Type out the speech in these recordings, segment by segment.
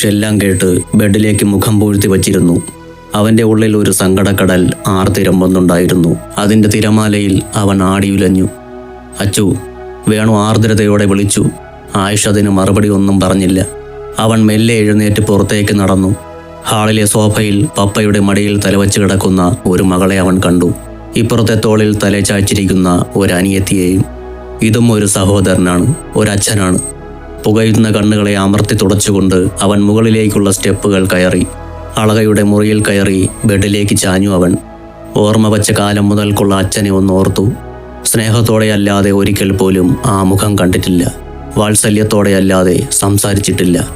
എല്ലാം കേട്ട് ബെഡിലേക്ക് മുഖം പൂഴ്ത്തി വച്ചിരുന്നു. അവന്റെ ഉള്ളിൽ ഒരു സങ്കടക്കടൽ ആർത്തിരമ്പുന്നുണ്ടായിരുന്നു അതിന്റെ തിരമാലയിൽ അവൻ ആടിയുലഞ്ഞു. അച്ചു വേണു ആർദ്രതയോടെ വിളിച്ചു. ആയിഷ അതിന് മറുപടി ഒന്നും പറഞ്ഞില്ല. അവൻ മെല്ലെ എഴുന്നേറ്റ് പുറത്തേക്ക് നടന്നു. ഹാളിലെ സോഫയിൽ പപ്പയുടെ മടിയിൽ തലവച്ച് കിടക്കുന്ന ഒരു മകളെ അവൻ കണ്ടു. ഇപ്പുറത്തെ തോളിൽ തലചായ്ച്ചിരിക്കുന്ന ഒരു അനിയത്തിയെയും. ഇതും ഒരു സഹോദരനാണ് ഒരച്ഛനാണ് പുകയുന്ന കണ്ണുകളെ അമർത്തി തുടച്ചുകൊണ്ട് അവൻ മുകളിലേക്കുള്ള സ്റ്റെപ്പുകൾ കയറി. അളകയുടെ മുറിയിൽ കയറി ബെഡിലേക്ക് ചാഞ്ഞു അവൻ. ഓർമ്മ വച്ച കാലം മുതൽക്കുള്ള അച്ഛനെ ഒന്ന് ഓർത്തു സ്നേഹത്തോടെയല്ലാതെ ഒരിക്കൽ പോലും ആ മുഖം കണ്ടിട്ടില്ല. വാത്സല്യത്തോടെയല്ലാതെ സംസാരിച്ചിട്ടില്ല.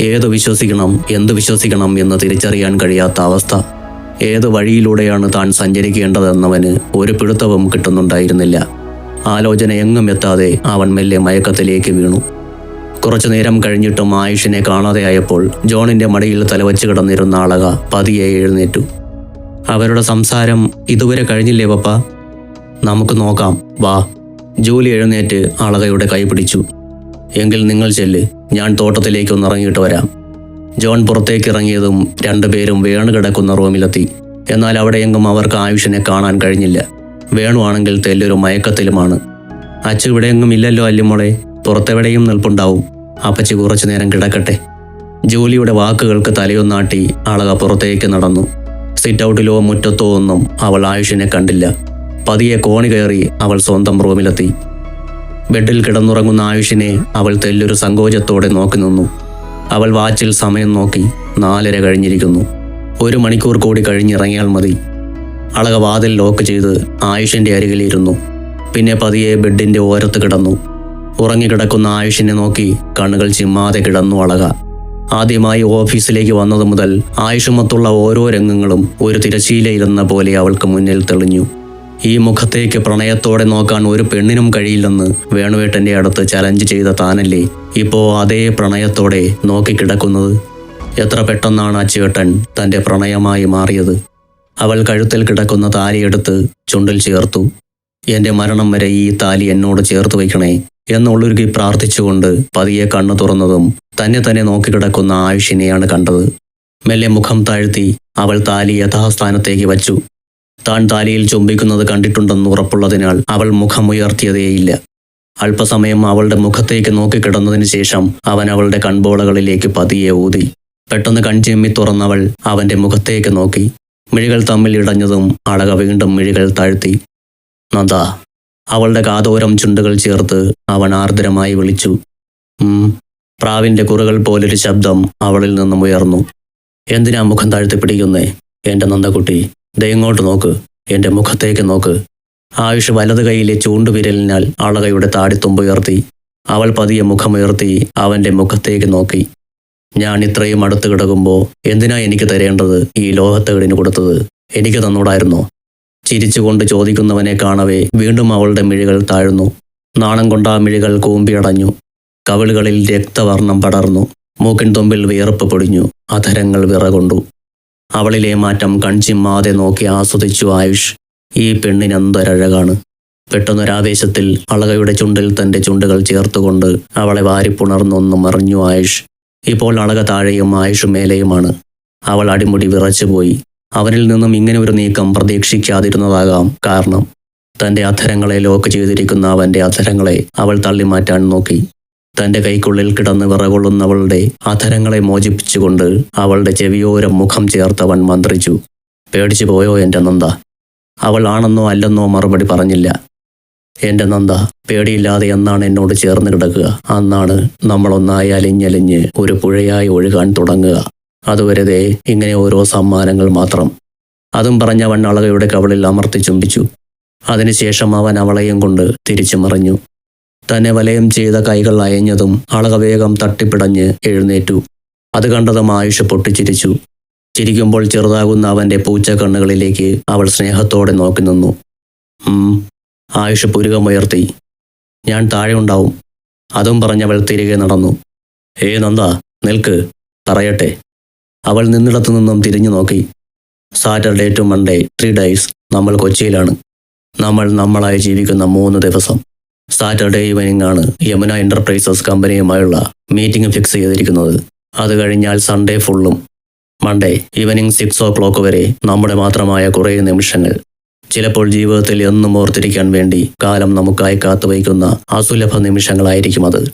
ഏത് വിശ്വസിക്കണം എന്ത് വിശ്വസിക്കണം എന്ന് തിരിച്ചറിയാൻ കഴിയാത്ത അവസ്ഥ. ഏത് വഴിയിലൂടെയാണ് താൻ സഞ്ചരിക്കേണ്ടതെന്നവന് ഒരു പിടുത്തവും കിട്ടുന്നുണ്ടായിരുന്നില്ല. ആലോചന എങ്ങും എത്താതെ അവൻ മെല്ലെ മയക്കത്തിലേക്ക് വീണു. കുറച്ചു നേരം കഴിഞ്ഞിട്ടും ആയുഷിനെ കാണാതെയായപ്പോൾ ജോണിന്റെ മടിയിൽ തലവച്ച് കിടന്നിരുന്ന ആളക പതിയെ എഴുന്നേറ്റു. അവരുടെ സംസാരം ഇതുവരെ കഴിഞ്ഞില്ലേ പപ്പ? നമുക്ക് നോക്കാം. വാ. ജൂലി എഴുന്നേറ്റ് ആളകയുടെ കൈ പിടിച്ചു. എങ്കിൽ നിങ്ങൾ ചെല്ല്. ഞാൻ തോട്ടത്തിലേക്ക് ഒന്ന് ഇറങ്ങിയിട്ട് വരാം. ജോൺ പുറത്തേക്ക് ഇറങ്ങിയതും രണ്ടുപേരും വേണു കിടക്കുന്ന റൂമിലെത്തി. എന്നാൽ അവിടെയെങ്കും അവർക്ക് ആയുഷിനെ കാണാൻ കഴിഞ്ഞില്ല. വേണു ആണെങ്കിൽ തെല്ലൊരു മയക്കത്തിലുമാണ്. അച്ഛൻ ഇവിടെയെങ്ങും ഇല്ലല്ലോ അല്ലിമോളെ? പുറത്തെവിടെയും നിൽപ്പുണ്ടാവും. അപ്പച്ചി കുറച്ചു നേരം കിടക്കട്ടെ. ജോലിയുടെ വാക്കുകൾക്ക് തലയൊന്നാട്ടി ആളക പുറത്തേക്ക് നടന്നു. സിറ്റ് ഔട്ടിലോ മുറ്റത്തോ ഒന്നും അവൾ ആയുഷിനെ കണ്ടില്ല. പതിയെ കോണി കയറി അവൾ സ്വന്തം റൂമിലെത്തി. ബെഡിൽ കിടന്നുറങ്ങുന്ന ആയുഷിനെ അവൾ തെല്ലൊരു സങ്കോചത്തോടെ നോക്കി നിന്നു. അവൾ വാച്ചിൽ സമയം നോക്കി നാലര കഴിഞ്ഞിരിക്കുന്നു. ഒരു മണിക്കൂർ കൂടി കഴിഞ്ഞിറങ്ങിയാൽ മതി. അളക വാതിൽ ലോക്ക് ചെയ്ത് ആയുഷിന്റെ അരികിലിരുന്നു. പിന്നെ പതിയെ ബെഡിന്റെ ഓരത്ത് കിടന്നു. ഉറങ്ങിക്കിടക്കുന്ന ആയുഷിനെ നോക്കി കണ്ണുകൾ ചിമ്മാതെ കിടന്നു അളക. ആദ്യമായി ഓഫീസിലേക്ക് വന്നതു മുതൽ ആയുഷുമത്തുള്ള ഓരോ രംഗങ്ങളും ഒരു തിരശ്ശീലയിലെന്ന പോലെ അവൾക്ക് മുന്നിൽ തെളിഞ്ഞു. ഈ മുഖത്തേക്ക് പ്രണയത്തോടെ നോക്കാൻ ഒരു പെണ്ണിനും കഴിയില്ലെന്ന് വേണുവേട്ടന്റെ അടുത്ത് ചലഞ്ച് ചെയ്ത താനല്ലേ ഇപ്പോ അതേ പ്രണയത്തോടെ നോക്കിക്കിടക്കുന്നത്? എത്ര പെട്ടെന്നാണ് അച്ചുവേട്ടൻ തന്റെ പ്രണയമായി മാറിയത്? അവൾ കഴുത്തിൽ കിടക്കുന്ന താലിയെടുത്ത് ചുണ്ടിൽ ചേർത്തു. എന്റെ മരണം വരെ ഈ താലി എന്നോട് ചേർത്ത് വയ്ക്കണേ. എന്നുള്ളൊരുക്കി പ്രാർത്ഥിച്ചുകൊണ്ട് പതിയെ കണ്ണു തുറന്നതും തന്നെ തന്നെ നോക്കിക്കിടക്കുന്ന ആയുഷിനെയാണ് കണ്ടത്. മെല്ലെ മുഖം താഴ്ത്തി അവൾ താലി യഥാസ്ഥാനത്തേക്ക് വച്ചു. താൻ താലിയിൽ ചുംബിക്കുന്നത് കണ്ടിട്ടുണ്ടെന്ന് ഉറപ്പുള്ളതിനാൽ അവൾ മുഖമുയർത്തിയതേയില്ല അല്പസമയം അവളുടെ മുഖത്തേക്ക് നോക്കിക്കിടന്നതിന് ശേഷം അവൻ അവളുടെ കൺബോളകളിലേക്ക് പതിയെ ഊതി. പെട്ടെന്ന് കൺചെമ്മി തുറന്നവൾ അവന്റെ മുഖത്തേക്ക് നോക്കി. മിഴികൾ തമ്മിൽ ഇടഞ്ഞതും അളക വീണ്ടും മിഴികൾ താഴ്ത്തി. നന്ദ അവളുടെ കാതോരം ചുണ്ടുകൾ ചേർത്ത് അവൻ ആർദ്രമായി വിളിച്ചു. പ്രാവിന്റെ കുറുകൾ പോലൊരു ശബ്ദം അവളിൽ നിന്നും ഉയർന്നു. എന്തിനാ മുഖം താഴ്ത്തി പിടിക്കുന്നേ എന്റെ നന്ദകുട്ടി ദയങ്ങോട്ട് നോക്ക്. എന്റെ മുഖത്തേക്ക് നോക്ക്. ആയുഷ് വലത് കൈയിലെ ചൂണ്ടുവിരലിനാൽ അളകയുടെ താടിത്തുമ്പുയർത്തി അവൾ പതിയെ മുഖമുയർത്തി അവന്റെ മുഖത്തേക്ക് നോക്കി. ഞാൻ ഇത്രയും അടുത്ത് കിടക്കുമ്പോൾ എന്തിനാ എനിക്ക് തരേണ്ടത് ഈ ലോഹത്തേടിന് കൊടുത്തത്? എനിക്ക് തന്നൂടായിരുന്നോ? ചിരിച്ചുകൊണ്ട് ചോദിക്കുന്നവനെ കാണവേ വീണ്ടും അവളുടെ മിഴികൾ താഴ്ന്നു. നാണം കൊണ്ട് ആ മിഴികൾ കൂമ്പിയടഞ്ഞു കവിളുകളിൽ രക്തവർണം പടർന്നു. മൂക്കിൻ തുമ്പിൽ വിയർപ്പ് പൊടിഞ്ഞു. അധരങ്ങൾ വിറകൊണ്ടു. അവളിലെ മാറ്റം കൺചിമ്മാതെ നോക്കി ആസ്വദിച്ചു ആയുഷ്. ഈ പെണ്ണിനെന്തൊരഴകാണ്. പെട്ടെന്നൊരാവേശത്തിൽ അളകയുടെ ചുണ്ടിൽ തന്റെ ചുണ്ടുകൾ ചേർത്തുകൊണ്ട് അവളെ വാരിപ്പുണർന്നൊന്നും മറിഞ്ഞു ആയുഷ്. ഇപ്പോൾ അളക താഴെയും ആയുഷ് മേലെയുമാണ്. അവൾ അടിമുടി വിറച്ചുപോയി. അവനിൽ നിന്നും ഇങ്ങനെ ഒരു നീക്കം പ്രതീക്ഷിക്കാതിരുന്നതാകാം കാരണം തന്റെ അധരങ്ങളെ ലോക്ക് ചെയ്തിരിക്കുന്ന അവന്റെ അധരങ്ങളെ അവൾ തള്ളിമാറ്റാൻ നോക്കി. തന്റെ കൈക്കുള്ളിൽ കിടന്ന് വിറകൊള്ളുന്നവളുടെ അധരങ്ങളെ മോചിപ്പിച്ചുകൊണ്ട് അവളുടെ ചെവിയോരം മുഖം ചേർത്തവൻ മന്ത്രിച്ചു പേടിച്ചു പോയോ എന്റെ നന്ദ? അവൾ ആണെന്നോ അല്ലെന്നോ മറുപടി പറഞ്ഞില്ല. എന്റെ നന്ദ പേടിയില്ലാതെ എന്നാണ് എന്നോട് ചേർന്ന് കിടക്കുക? അന്നാണ് നമ്മളൊന്നായി അലിഞ്ഞലിഞ്ഞ് ഒരു പുഴയായി ഒഴുകാൻ തുടങ്ങുക. അതുവരെ ഇങ്ങനെ ഓരോ സമ്മാനങ്ങൾ മാത്രം. അതും പറഞ്ഞ അളകയുടെ കവളിൽ അമർത്തി ചുംബിച്ചു. അതിനുശേഷം അവൻ അവളെയും കൊണ്ട് തിരിച്ചു മറിഞ്ഞു തന്നെ വലയം ചെയ്ത കൈകൾ അയഞ്ഞതും അളക വേഗം തട്ടിപ്പിടഞ്ഞ് എഴുന്നേറ്റു. അത് കണ്ടതും ആയുഷ് പൊട്ടിച്ചിരിച്ചു. ചിരിക്കുമ്പോൾ ചെറുതാകുന്ന അവന്റെ പൂച്ച കണ്ണുകളിലേക്ക് അവൾ സ്നേഹത്തോടെ നോക്കി നിന്നു. ആയുഷ് പുരുകമുയർത്തി ഞാൻ താഴെ ഉണ്ടാവും. അതും പറഞ്ഞവൾ തിരികെ നടന്നു. ഏ നന്ദ നിൽക്ക്. പറയട്ടെ അവൾ നിന്നിടത്തു നിന്നും തിരിഞ്ഞു നോക്കി. Saturday to Monday three days നമ്മൾ കൊച്ചിയിലാണ്. നമ്മൾ നമ്മളായി ജീവിക്കുന്ന മൂന്ന് ദിവസം. സാറ്റർഡേ ഈവനിംഗ് ആണ് യമുന എന്റർപ്രൈസസ് കമ്പനിയുമായുള്ള മീറ്റിംഗ് ഫിക്സ് ചെയ്തിരിക്കുന്നത്. അത് കഴിഞ്ഞാൽ സൺഡേ ഫുള്ളും Monday evening six o'clock വരെ നമ്മുടെ മാത്രമായ കുറേ നിമിഷങ്ങൾ. ചിലപ്പോൾ ജീവിതത്തിൽ എന്നും ഓർത്തിരിക്കാൻ വേണ്ടി കാലം നമുക്കായി കാത്തുവയ്ക്കുന്ന അസുലഭ നിമിഷങ്ങളായിരിക്കും അത്.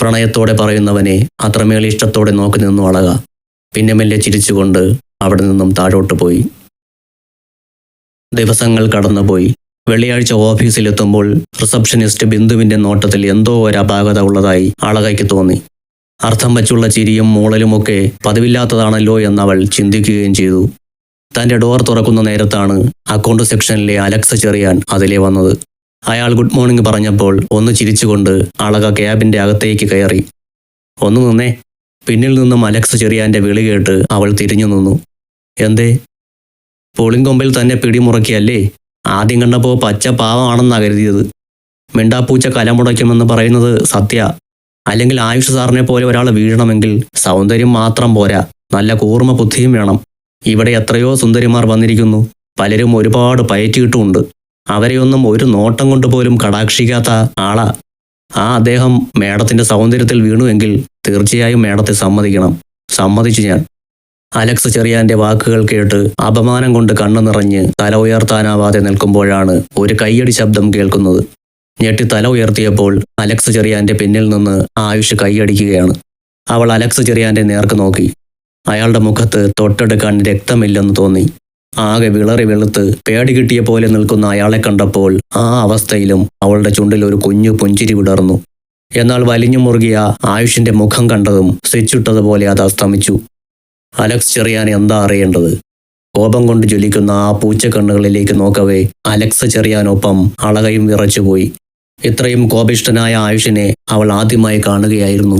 പ്രണയത്തോടെ പറയുന്നവനെ അത്രമേൽ ഇഷ്ടത്തോടെ നോക്കി നിന്നു അളക. പിന്നെ മെല്ലെ ചിരിച്ചുകൊണ്ട് അവിടെ നിന്നും താഴോട്ട് പോയി. ദിവസങ്ങൾ കടന്നുപോയി. വെള്ളിയാഴ്ച ഓഫീസിലെത്തുമ്പോൾ റിസപ്ഷനിസ്റ്റ് ബിന്ദുവിന്റെ നോട്ടത്തിൽ എന്തോ ഒരു അപാകത ഉള്ളതായി അളകയ്ക്ക് തോന്നി. അർത്ഥം വച്ചുള്ള ചിരിയും മൂളലുമൊക്കെ പതിവില്ലാത്തതാണല്ലോ എന്നവൾ ചിന്തിക്കുകയും ചെയ്തു. തന്റെ ഡോർ തുറക്കുന്ന നേരത്താണ് അക്കൗണ്ട് സെക്ഷനിലെ അലക്സ് ചെറിയാൻ അതിലെ വന്നത്. അയാൾ ഗുഡ് മോർണിംഗ് പറഞ്ഞപ്പോൾ ഒന്ന് ചിരിച്ചുകൊണ്ട് അളക ക്യാബിന്റെ അകത്തേക്ക് കയറി. ഒന്ന് നിന്നേ. പിന്നിൽ നിന്നും അലക്സ് ചെറിയാന്റെ വിളി കേട്ട് അവൾ തിരിഞ്ഞു നിന്നു. എന്തേ? പുളിങ്കൊമ്പിൽ തന്നെ പിടിമുറക്കിയല്ലേ? ആദ്യം കണ്ടപ്പോൾ പച്ച പാവമാണെന്നാ കരുതിയത്. മിണ്ടാപ്പൂച്ച കലമുടയ്ക്കുമെന്ന് പറയുന്നത് സത്യ. അല്ലെങ്കിൽ ആയുഷ് സാറിനെ പോലെ ഒരാൾ വീഴണമെങ്കിൽ സൗന്ദര്യം മാത്രം പോരാ. നല്ല കൂർമ്മ ബുദ്ധിയും വേണം. ഇവിടെ എത്രയോ സുന്ദരിമാർ വന്നിരിക്കുന്നു. പലരും ഒരുപാട് പയറ്റിയിട്ടുമുണ്ട്. അവരെയൊന്നും ഒരു നോട്ടം കൊണ്ടുപോലും കടാക്ഷിക്കാത്ത ആളാ. ആ അദ്ദേഹം മേടത്തിന്റെ സൗന്ദര്യത്തിൽ വീണുവെങ്കിൽ തീർച്ചയായും മേഡത്തെ സമ്മതിക്കണം. സമ്മതിച്ചു ഞാൻ. അലക്സ് ചെറിയാന്റെ വാക്കുകൾ കേട്ട് അപമാനം കൊണ്ട് കണ്ണു നിറഞ്ഞ് തല ഉയർത്താനാവാതെ നിൽക്കുമ്പോഴാണ് ഒരു കയ്യടി ശബ്ദം കേൾക്കുന്നത്. ഞെട്ടി തല ഉയർത്തിയപ്പോൾ അലക്സ് ചെറിയാന്റെ പിന്നിൽ നിന്ന് ആയുഷ് കൈയടിക്കുകയാണ്. അവൾ അലക്സ് ചെറിയാന്റെ നേർക്ക് നോക്കി. അയാളുടെ മുഖത്ത് തൊട്ടെടുക്കാൻ രക്തമില്ലെന്ന് തോന്നി. ആകെ വിളറി വെളുത്ത് പേടി കിട്ടിയ പോലെ നിൽക്കുന്ന അയാളെ കണ്ടപ്പോൾ ആ അവസ്ഥയിലും അവളുടെ ചുണ്ടിൽ ഒരു കുഞ്ഞു പുഞ്ചിരി വിടർന്നു. എന്നാൽ വലിഞ്ഞു മുറുകിയ ആയുഷിന്റെ മുഖം കണ്ടതും സ്വിച്ചിട്ടതുപോലെ അത് അസ്തമിച്ചു. അലക്സ് ചെറിയാൻ എന്താ അറിയേണ്ടത്? കോപം കൊണ്ട് ജ്വലിക്കുന്ന ആ പൂച്ചക്കണ്ണുകളിലേക്ക് നോക്കവേ അലക്സ് ചെറിയാനൊപ്പം അളകയും വിറച്ചുപോയി. ഇത്രയും കോപിഷ്ടനായ ആയുഷിനെ അവൾ ആദ്യമായി കാണുകയായിരുന്നു.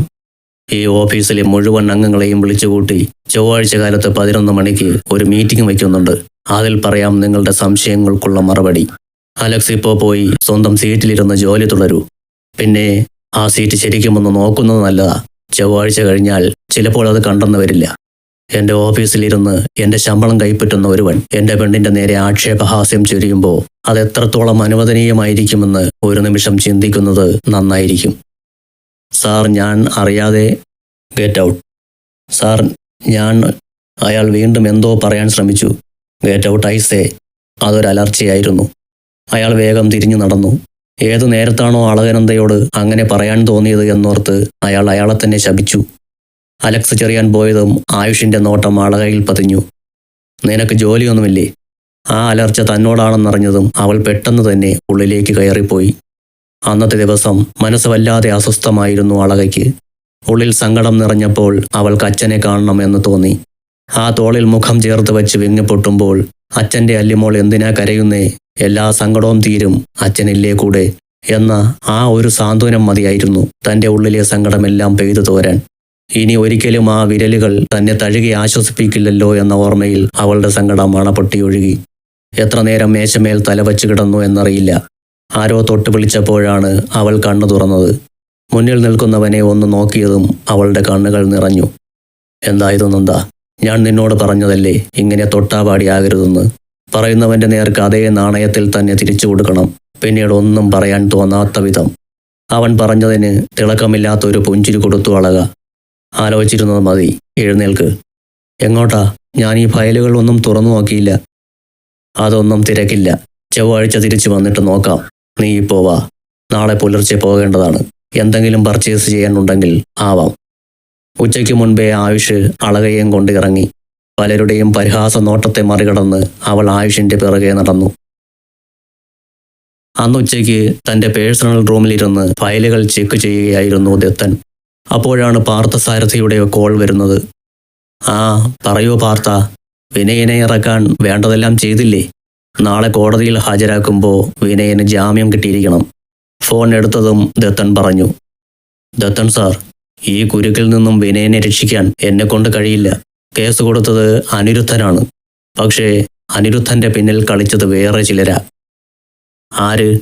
ഈ ഓഫീസിലെ മുഴുവൻ അംഗങ്ങളെയും വിളിച്ചുകൂട്ടി ചൊവ്വാഴ്ച കാലത്ത് പതിനൊന്ന് മണിക്ക് ഒരു മീറ്റിംഗ് വയ്ക്കുന്നുണ്ട്. അതിൽ പറയാം നിങ്ങളുടെ സംശയങ്ങൾക്കുള്ള മറുപടി. അലക്സ് ഇപ്പോൾ പോയി സ്വന്തം സീറ്റിലിരുന്ന് ജോലി തുടരൂ. പിന്നെ ആ സീറ്റ് ശരിക്കും ഒന്ന് നോക്കുന്നത് നല്ലതാ. ചൊവ്വാഴ്ച കഴിഞ്ഞാൽ ചിലപ്പോൾ അത് കണ്ടെന്ന് വരില്ല. എന്റെ ഓഫീസിലിരുന്ന് എന്റെ ശമ്പളം കൈപ്പറ്റുന്ന ഒരുവൻ എന്റെ പെണ്ണിന്റെ നേരെ ആക്ഷേപഹാസ്യം ചൊരിയുമ്പോൾ അത് എത്രത്തോളം അനുവദനീയമായിരിക്കുമെന്ന് ഒരു നിമിഷം ചിന്തിക്കുന്നത് നന്നായിരിക്കും. സാർ ഞാൻ അറിയാതെ ഗെറ്റ് ഔട്ട്. സാർ ഞാൻ അയാൾ വീണ്ടും എന്തോ പറയാൻ ശ്രമിച്ചു. ഗെറ്റ് ഔട്ട് ഐസേ അതൊരു അലർച്ചയായിരുന്നു. അയാൾ വേഗം തിരിഞ്ഞു നടന്നു. ഏതു നേരത്താണോ അളകനന്ദയോട് അങ്ങനെ പറയാൻ തോന്നിയത് എന്നോർത്ത് അയാൾ അയാളെ തന്നെ ശപിച്ചു. അലക്സ് ചെറിയാൻ പോയതും ആയുഷിന്റെ നോട്ടം അളകയിൽ പതിഞ്ഞു. നിനക്ക് ജോലിയൊന്നുമില്ലേ? ആ അലർച്ച തന്നോടാണെന്നറിഞ്ഞതും അവൾ പെട്ടെന്ന് തന്നെ ഉള്ളിലേക്ക് കയറിപ്പോയി. അന്നത്തെ ദിവസം മനസ്സ് വല്ലാതെ അസ്വസ്ഥമായിരുന്നു അളകയ്ക്ക് ഉള്ളിൽ സങ്കടം നിറഞ്ഞപ്പോൾ അവൾക്ക് അച്ഛനെ കാണണമെന്ന് തോന്നി. ആ തോളിൽ മുഖം ചേർത്ത് വെച്ച് വിങ്ങപ്പൊട്ടുമ്പോൾ അച്ഛന്റെ അല്ലിമോൾ എന്തിനാ കരയുന്നേ? എല്ലാ സങ്കടവും തീരും അച്ഛനില്ലേ കൂടെ? എന്ന ആ ഒരു സാന്ത്വനം മതിയായിരുന്നു തന്റെ ഉള്ളിലെ സങ്കടമെല്ലാം പെയ്തു തോരാൻ. ഇനി ഒരിക്കലും ആ വിരലുകൾ തന്നെ തഴുകി ആശ്വസിപ്പിക്കില്ലല്ലോ എന്ന ഓർമ്മയിൽ അവളുടെ സങ്കടം അണപൊട്ടിയൊഴുകി എത്ര നേരം മേശമേൽ തലവച്ച് കിടന്നു എന്നറിയില്ല. ആരോ തൊട്ട് വിളിച്ചപ്പോഴാണ് അവൾ കണ്ണു തുറന്നത്. മുന്നിൽ നിൽക്കുന്നവനെ ഒന്ന് നോക്കിയതും അവളുടെ കണ്ണുകൾ നിറഞ്ഞു. എന്തായതൊന്നെന്താ ഞാൻ നിന്നോട് പറഞ്ഞതല്ലേ ഇങ്ങനെ തൊട്ടാപാടിയാകരുതെന്ന് പറയുന്നവന്റെ നേർക്ക് അതേ നാണയത്തിൽ തന്നെ തിരിച്ചു കൊടുക്കണം. പിന്നീട് ഒന്നും പറയാൻ തോന്നാത്ത വിധം. അവൻ പറഞ്ഞതിന് തിളക്കമില്ലാത്തൊരു പുഞ്ചിരി കൊടുത്തു അളക. ആലോചിച്ചിരുന്നത് മതി. എഴുന്നേൽക്ക്. എങ്ങോട്ടാ? ഞാൻ ഈ ഫയലുകൾ ഒന്നും തുറന്നു നോക്കിയില്ല. അതൊന്നും തിരക്കില്ല. ചൊവ്വാഴ്ച തിരിച്ചു വന്നിട്ട് നോക്കാം. നീ ഇപ്പോ വാ. നാളെ പുലർച്ചെ പോകേണ്ടതാണ്. എന്തെങ്കിലും പർച്ചേസ് ചെയ്യാനുണ്ടെങ്കിൽ ആവാം. ഉച്ചയ്ക്ക് മുൻപേ ആയുഷ് അളകയും കൊണ്ട് ഇറങ്ങി. പലരുടെയും പരിഹാസ നോട്ടത്തെ മറികടന്ന് അവൾ ആയുഷിന്റെ പിറകെ നടന്നു. അന്ന് ഉച്ചയ്ക്ക് തന്റെ പേഴ്സണൽ റൂമിലിരുന്ന് ഫയലുകൾ ചെക്ക് ചെയ്യുകയായിരുന്നു ദത്തൻ. അപ്പോഴാണ് പാർത്ഥസാരഥിയുടെ കോൾ വരുന്നത്. ആ പറയൂ പാർത്ഥ. വിനയനെ ഇറക്കാൻ വേണ്ടതെല്ലാം ചെയ്തില്ലേ? നാളെ കോടതിയിൽ ഹാജരാക്കുമ്പോൾ വിനയന് ജാമ്യം കിട്ടിയിരിക്കണം. ഫോൺ എടുത്തതും ദത്തൻ പറഞ്ഞു. ദത്തൻ സാർ ഈ കുരുക്കിൽ നിന്നും വിനയനെ രക്ഷിക്കാൻ എന്നെ കൊണ്ട് കഴിയില്ല. കേസ് കൊടുത്തത് അനിരുദ്ധനാണ്. പക്ഷേ അനിരുദ്ധന്റെ പിന്നിൽ കളിച്ചത് വേറെ ചിലരാ. ആര്?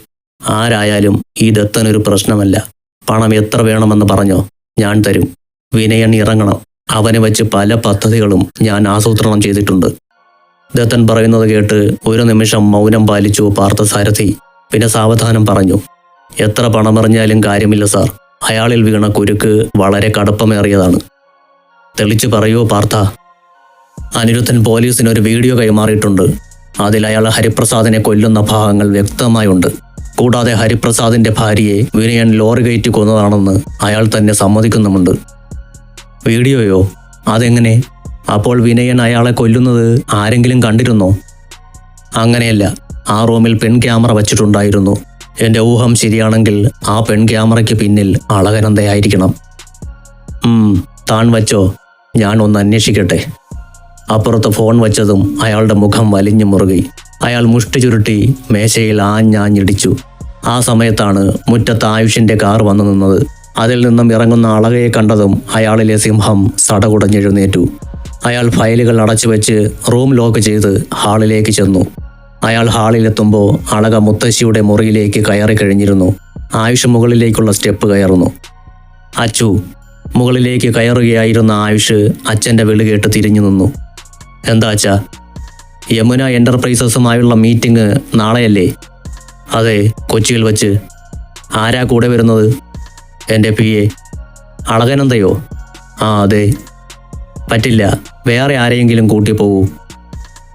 ആരായാലും ഈ ദത്തനൊരു പ്രശ്നമല്ല. പണം എത്ര വേണമെന്ന് പറഞ്ഞോ ഞാൻ തരും. വിനയൻ ഇറങ്ങണം. അവനെ വെച്ച് പല പദ്ധതികളും ഞാൻ ആസൂത്രണം ചെയ്തിട്ടുണ്ട്. ദത്തൻ പറയുന്നത് കേട്ട് ഒരു നിമിഷം മൗനം പാലിച്ചു പാർത്ഥസാരഥി. പിന്നെ സാവധാനം പറഞ്ഞു. എത്ര പണമെറിഞ്ഞാലും കാര്യമില്ല സാർ. അയാളിൽ വീണ കുരുക്ക് വളരെ കടുപ്പമേറിയതാണ്. തെളിച്ചു പറയൂ പാർത്ഥ. അനിരുദ്ധൻ പോലീസിന് ഒരു വീഡിയോ കൈമാറിയിട്ടുണ്ട്. അതിൽ അയാൾ ഹരിപ്രസാദിനെ കൊല്ലുന്ന ഭാഗങ്ങൾ വ്യക്തമായുണ്ട്. കൂടാതെ ഹരിപ്രസാദിന്റെ ഭാര്യയെ വിനയൻ ലോറി കയറ്റി കൊന്നതാണെന്ന് അയാൾ തന്നെ സമ്മതിക്കുന്നുമുണ്ട്. വീഡിയോയോ? അതെങ്ങനെ? അപ്പോൾ വിനയൻ അയാളെ കൊല്ലുന്നത് ആരെങ്കിലും കണ്ടിരുന്നോ? അങ്ങനെയല്ല. ആ റൂമിൽ പെൺ ക്യാമറ വച്ചിട്ടുണ്ടായിരുന്നു. എന്റെ ഊഹം ശരിയാണെങ്കിൽ ആ പെൺ ക്യാമറയ്ക്ക് പിന്നിൽ അളകനന്ദയായിരിക്കണം താൻ വച്ചോ ഞാൻ ഒന്ന് അന്വേഷിക്കട്ടെ. അപ്പുറത്ത് ഫോൺ വച്ചതും അയാളുടെ മുഖം വലിഞ്ഞു മുറുകി. അയാൾ മുഷ്ടി ചുരുട്ടി മേശയിൽ ആഞ്ഞാഞ്ഞിടിച്ചു. ആ സമയത്താണ് മുറ്റത്ത് ആയുഷിന്റെ കാർ വന്നു നിന്നത്. അതിൽ നിന്നും ഇറങ്ങുന്ന അളകയെ കണ്ടതും അയാളിലെ സിംഹം സടകുടഞ്ഞെഴുന്നേറ്റു. അയാൾ ഫയലുകൾ അടച്ചു വെച്ച് റൂം ലോക്ക് ചെയ്ത് ഹാളിലേക്ക് ചെന്നു. അയാൾ ഹാളിലെത്തുമ്പോൾ അളക മുത്തശ്ശിയുടെ മുറിയിലേക്ക് കയറി കഴിഞ്ഞിരുന്നു. ആയുഷ് മുകളിലേക്കുള്ള സ്റ്റെപ്പ് കയറുന്നു. അച്ചു മുകളിലേക്ക് കയറുകയായിരുന്ന ആയുഷ് അച്ഛന്റെ വിളി കേട്ട് തിരിഞ്ഞു നിന്നു. എന്താ അച്ഛാ? യമുന എന്റർപ്രൈസസുമായുള്ള മീറ്റിംഗ് നാളെയല്ലേ? അതെ കൊച്ചിയിൽ വച്ച്. ആരാ കൂടെ വരുന്നത്? എന്റെ പി എ. അളകനന്ദയോ ആ അതെ. പറ്റില്ല വേറെ ആരെയെങ്കിലും കൂട്ടി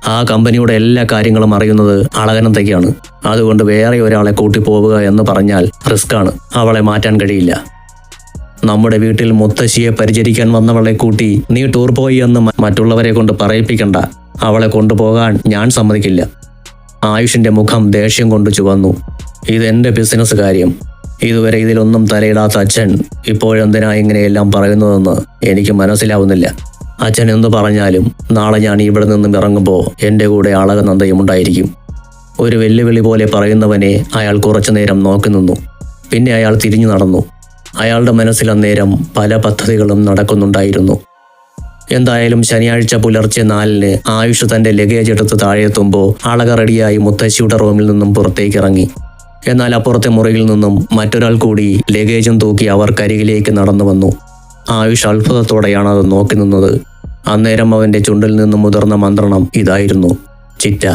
ആ കമ്പനിയുടെ എല്ലാ കാര്യങ്ങളും അറിയുന്നത് അളകനന്ദയ്ക്കാണ് അതുകൊണ്ട് വേറെ ഒരാളെ കൂട്ടിപ്പോവുക എന്ന് പറഞ്ഞാൽ റിസ്ക്കാണ്. അവളെ മാറ്റാൻ കഴിയില്ല. നമ്മുടെ വീട്ടിൽ മുത്തശ്ശിയെ പരിചരിക്കാൻ വന്നവളെ കൂട്ടി നീ ടൂർ പോയി എന്ന് മറ്റുള്ളവരെ കൊണ്ട് പറയിപ്പിക്കണ്ട. അവളെ കൊണ്ടുപോകാൻ ഞാൻ സമ്മതിക്കില്ല. ആയുഷിന്റെ മുഖം ദേഷ്യം കൊണ്ട് ചുവന്നു. ഇതെന്റെ ബിസിനസ് കാര്യം. ഇതുവരെ ഇതിലൊന്നും തലയിടാത്ത അച്ഛൻ ഇപ്പോഴെന്തിനാ ഇങ്ങനെയെല്ലാം പറയുന്നതെന്ന് എനിക്ക് മനസ്സിലാവുന്നില്ല. അച്ഛൻ എന്തു പറഞ്ഞാലും നാളെ ഞാൻ ഇവിടെ നിന്നും ഇറങ്ങുമ്പോൾ എന്റെ കൂടെ അളകനന്ദയും ഉണ്ടായിരിക്കും. ഒരു വെല്ലുവിളി പോലെ പറയുന്നവനെ അയാൾ കുറച്ചു നേരം നോക്കി നിന്നു. പിന്നെ അയാൾ തിരിഞ്ഞു നടന്നു. അയാളുടെ മനസ്സിൽ അന്നേരം പല പദ്ധതികളും നടക്കുന്നുണ്ടായിരുന്നു. എന്തായാലും ശനിയാഴ്ച പുലർച്ചെ നാലിന് ആയുഷ് തന്റെ ലഗേജ് എടുത്ത് താഴെത്തുമ്പോൾ അളക റെഡിയായി മുത്തശ്ശിയുടെ റൂമിൽ നിന്നും പുറത്തേക്ക് ഇറങ്ങി. എന്നാൽ അപ്പുറത്തെ മുറിയിൽ നിന്നും മറ്റൊരാൾ കൂടി ലഗേജും തൂക്കി അവർ കരികിലേക്ക് നടന്നു വന്നു. ആയുഷ് അത്ഭുതത്തോടെയാണ് അത് നോക്കി നിന്നത്. അന്നേരം അവന്റെ ചുണ്ടിൽ നിന്നും മുതിർന്ന മന്ത്രണം ഇതായിരുന്നു. ചിറ്റ.